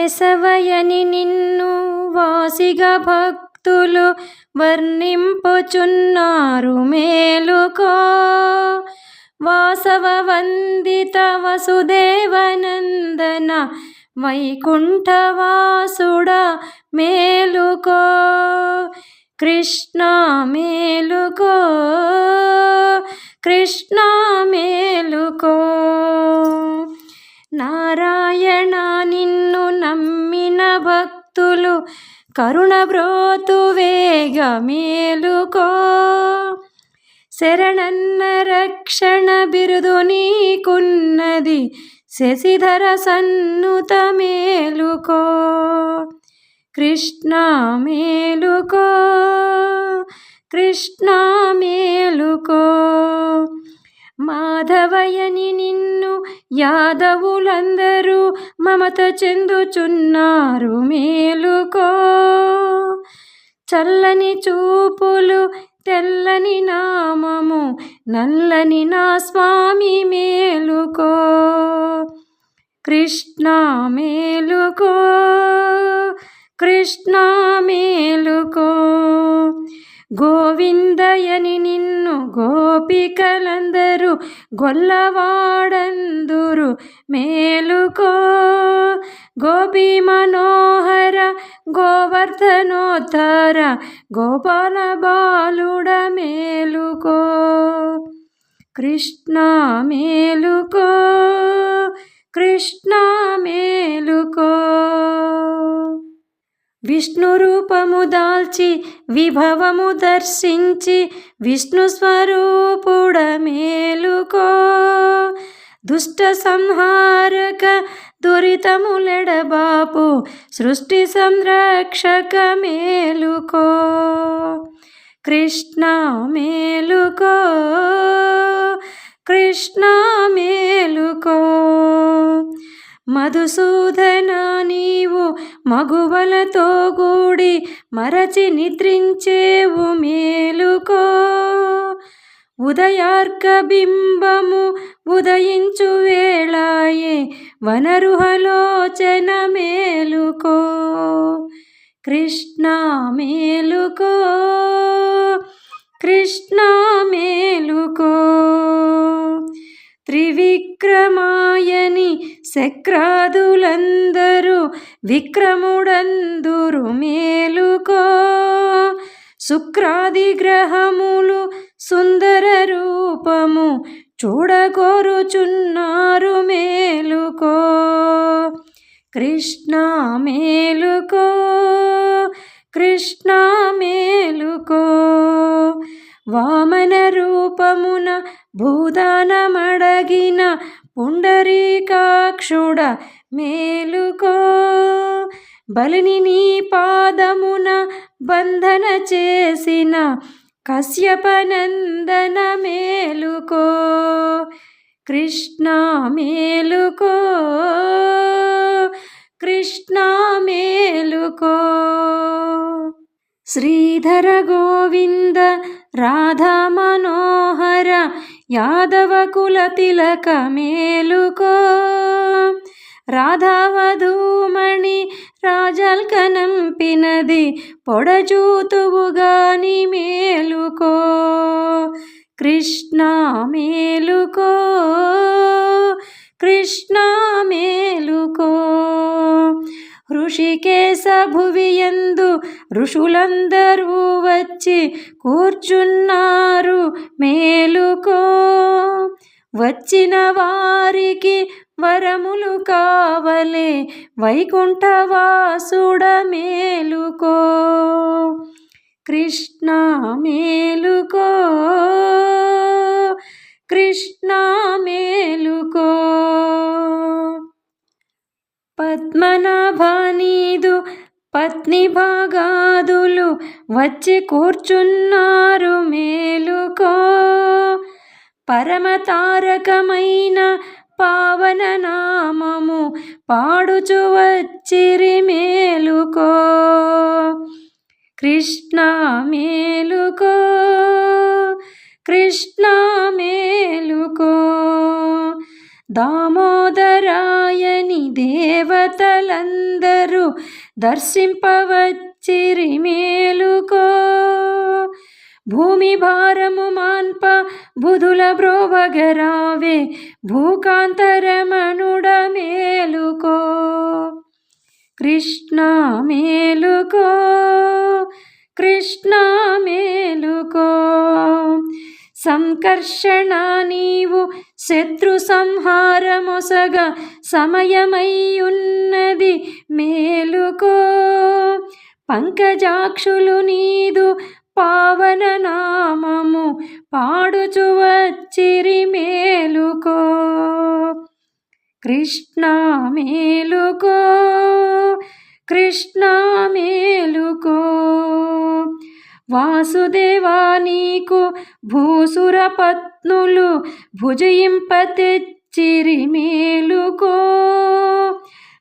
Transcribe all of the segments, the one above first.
కేశవయని నిన్ను వాసిగ భక్తులు వర్ణింపుచున్నారు మేలుకో. వాసవ వందిత వసుదేవనందన వైకుంఠవాసుడ మేలుకో. కృష్ణ మేలుకో. కృష్ణ భక్తులు కరుణ బ్రోతు వేగ మేలుకో శరణన్న రక్షణ బిరుదు నీకున్నది శశిధర సన్నుత మేలుకో. కృష్ణ మేలుకో కృష్ణ మేలుకో. మాధవయని నిన్ను యాదవులందరూ మమత చెందుచున్నారు మేలుకో. చల్లని చూపులు తెల్లని నామము నల్లని నా స్వామి మేలుకో. కృష్ణ మేలుకో కృష్ణ మేలుకో. గోవిందయని నిన్ను గోపికలందరూ గొల్లవాడందురు. మేలుకో గోపి మనోహర గోవర్ధనోత్తర గోపాల బాలుడ మేలుకో. కృష్ణ మేలుకో కృష్ణ మేలుకో. విష్ణు రూపము దాల్చి విభవము దర్శించి విష్ణు స్వరూపుడ మేలుకో. దుష్ట సంహారక దురితములెడబాపు సృష్టి సంరక్షక మేలుకో. కృష్ణ మేలుకో కృష్ణ మేలుకో. మధుసూదన నీవు మగువలతో కూడి మరచి నిద్రించేవు మేలుకో. ఉదయార్క బింబము ఉదయించు వేళాయే వనరుహలోచన మేలుకో. కృష్ణ మేలుకో కృష్ణ మేలుకో. త్రివిక్రమాయని శక్రాదులందరూ విక్రముడందురు మేలుకో. శుక్రాది గ్రహములు సుందర రూపము చూడగోరుచున్నారు మేలుకో. కృష్ణ మేలుకో కృష్ణ మేలుకో. వామన రూపమున భూదానమడగిన పుండరీకాక్షుడ మేలుకో. బలిని నీ పాదమున బంధన చేసిన కశ్యపనందన మేలుకో. కృష్ణ మేలుకో. కృష్ణ మేలుకో. శ్రీధర గోవింద రాధా మనోహర యాదవ కుల తిలక మేలుకో. రాధావధూమణి రాజల్కనంపినది పొడజూతువుగాని మేలుకో కృష్ణ మేలుకో. కృష్ణ మేలుకో. ఋషికేశ భువియందు ఋషులందరూ వచ్చి కూర్చున్నారు. మేలుకో. వచ్చిన వారికి వరములు కావలే. వైకుంఠవాసుడ మేలుకో. కృష్ణ మేలుకో. కృష్ణ మే పద్మనాభానీదు పత్ని భాగాదులు వచ్చి కూర్చున్నారు మేలుకో. పరమతారకమైన పావన నామము పాడుచు వచ్చిరి మేలుకో. కృష్ణ మేలుకో. కృష్ణ దామోదరాయని దేవతలందరూ దర్శింపవచ్చిరి మేలుకో. భూమి భారము మాన్ప బుధుల బ్రోవగరావే భూకాంతరమణుడ మేలుకో. కృష్ణ మేలుకో కృష్ణ మేలుకో. సంకర్షణ నీవు శత్రు సంహారమొసగ సమయమయ్యున్నది మేలుకో. పంకజాక్షులు నీదు పావన నామము పాడుచు వచ్చిరి మేలుకో. కృష్ణ మేలుకో. కృష్ణ మేలుకో. వాసుదేవా నీకు భూసురపత్నులు భుజయింప తెచ్చిరి మేలుకో.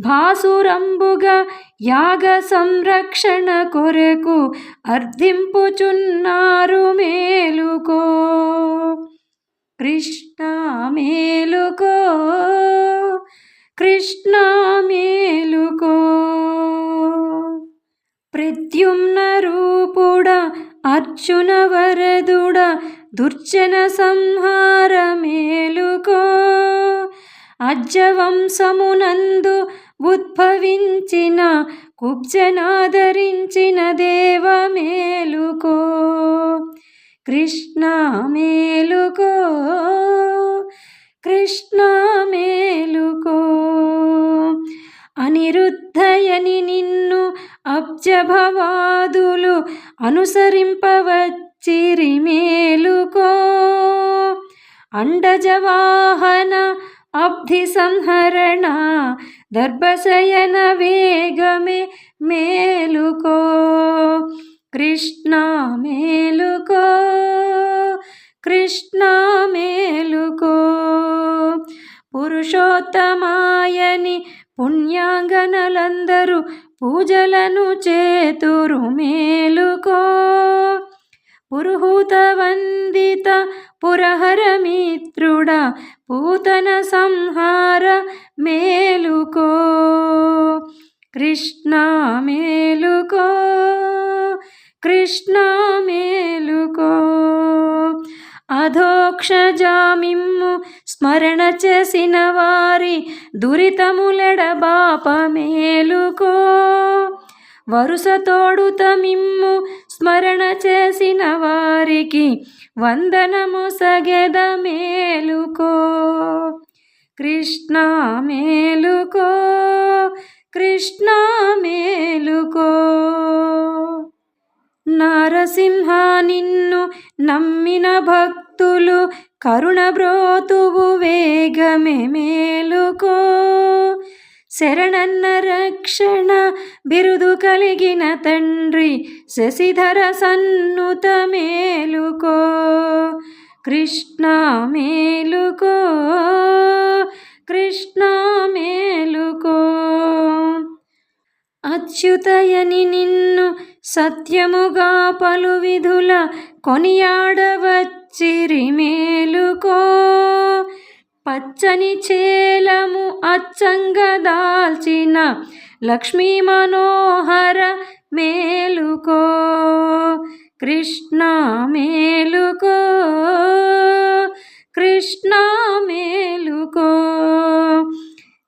భాసురంబుగా యాగ సంరక్షణ కొరకు అర్థింపుచున్నారు మేలుకో. కృష్ణ మేలుకో కృష్ణ మేలుకో. ప్రత్యుమ్న రూపుడ అర్జున వరదుడ దుర్జన సంహార మేలుకో. అజ్జవంశమునందు ఉద్భవించిన కుబ్జనాదరించిన దేవ మేలుకో. కృష్ణ మేలుకో కృష్ణ మేలుకో. అనిరుద్ధయని నిన్న అబ్జభవాదులు అనుసరింపవచ్చిరి మేలుకో. అండజవాహన అబ్ధి సంహరణ దర్భశయన వేగమే మేలుకో. కృష్ణ మేలుకో. కృష్ణ మేలుకో. పురుషోత్తమాయని పుణ్యాంగనలందరూ పూజలను చేతురు మేలుకో. పురుహూత వందిత పురహర మిత్రుడ పూతన సంహార మేలుకో. కృష్ణ మేలుకో. కృష్ణ మేలుకో. అధోక్షజామిమ్ము స్మరణ చేసిన వారి దురితములెడబాప మేలుకో. వరుస తోడుతమిమ్ము స్మరణ చేసిన వారికి వందనము సగెద మేలుకో. కృష్ణ మేలుకో కృష్ణ మేలుకో. నరసింహ నిన్ను నమ్మిన భక్తులు కరుణ బ్రోతువు వేగమే మేలుకో. శరణన్న రక్షణ బిరుదు కలిగిన తండ్రి శశిధర సన్నుత మేలుకో. కృష్ణ మేలుకో. కృష్ణ మేలుకో. అచ్యుతయని నిన్ను సత్యముగా పలు విధుల కొనియాడవచ్చిరి మేలుకో. పచ్చని చేలము అచ్చంగా దాల్చిన లక్ష్మీ మనోహర మేలుకో కృష్ణ మేలుకో కృష్ణ మేలుకో.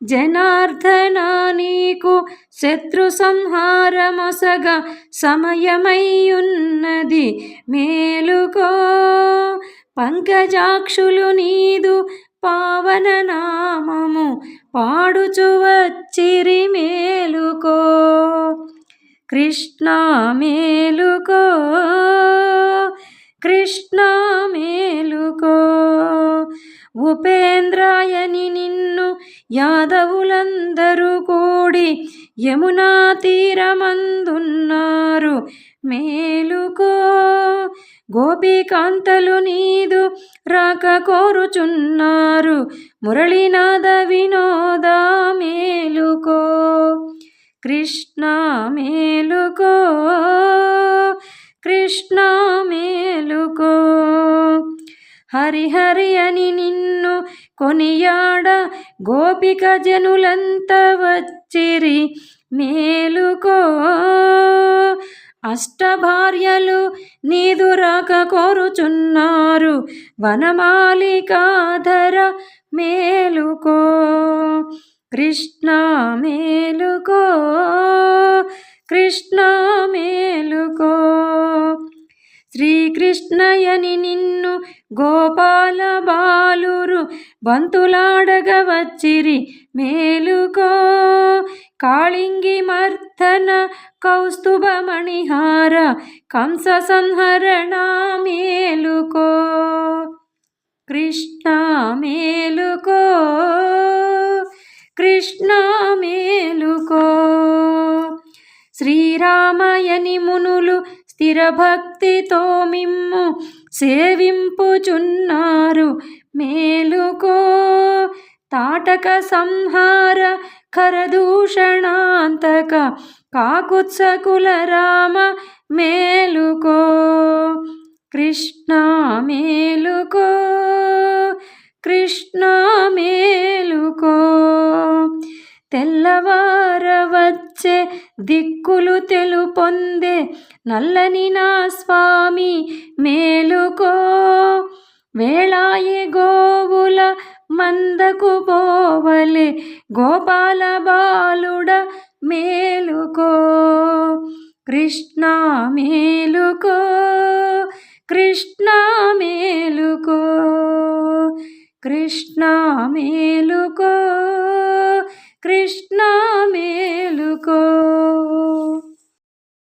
జనార్దన నీకు శత్రు సంహారమొసగ సమయమయ్యున్నది మేలుకో. పంకజాక్షులు నీదు పావన నామము పాడుచు వచ్చిరి మేలుకో. కృష్ణ మేలుకో. కృష్ణ మేలుకో. ఉపేంద్రాయని నిన్ను యాదవులందరూ కూడి యమునా తీరమందున్నారు మేలుకో. గోపికాంతలు నీదు రాక కోరుచున్నారు. మురళీనాథ వినోద మేలుకో కృష్ణ మేలుకో కృష్ణ మేలుకో. హరిహరి అని నిన్ను కొనియాడ గోపిక జనులంత వచ్చిరి మేలుకో అష్టభార్యలు నీదు రాక కోరుచున్నారు. వనమాలికాధర మేలుకో కృష్ణ మేలుకో కృష్ణ మేలుకో. శ్రీకృష్ణయని నిన్ను గోపాల బాలురు బంతులాడగ వచ్చిరి మేలుకో. కాళింగి మర్దన కౌస్తుభ మణిహార కంస సంహరణ మేలుకో. కృష్ణ మేలుకో. కృష్ణ మేలుకో. శ్రీరామయని మునులు స్థిరభక్తితో మిమ్ము సేవింపుచున్నారు. మేలుకో. తాటక సంహార ఖరదూషణాంతక కాకుత్సకుల రామ మేలుకో. కృష్ణ మేలుకో. కృష్ణ మేలుకో. తెల్లవార వచ్చే దిక్కులు తెలుపొందే నల్లని నా స్వామి మేలుకో. వేళాయి గోవుల మందకు పోవలే గోపాల బాలుడ మేలుకో. కృష్ణ మేలుకో కృష్ణ మేలుకో. కృష్ణ మేలుకో కృష్ణ మేలుకో.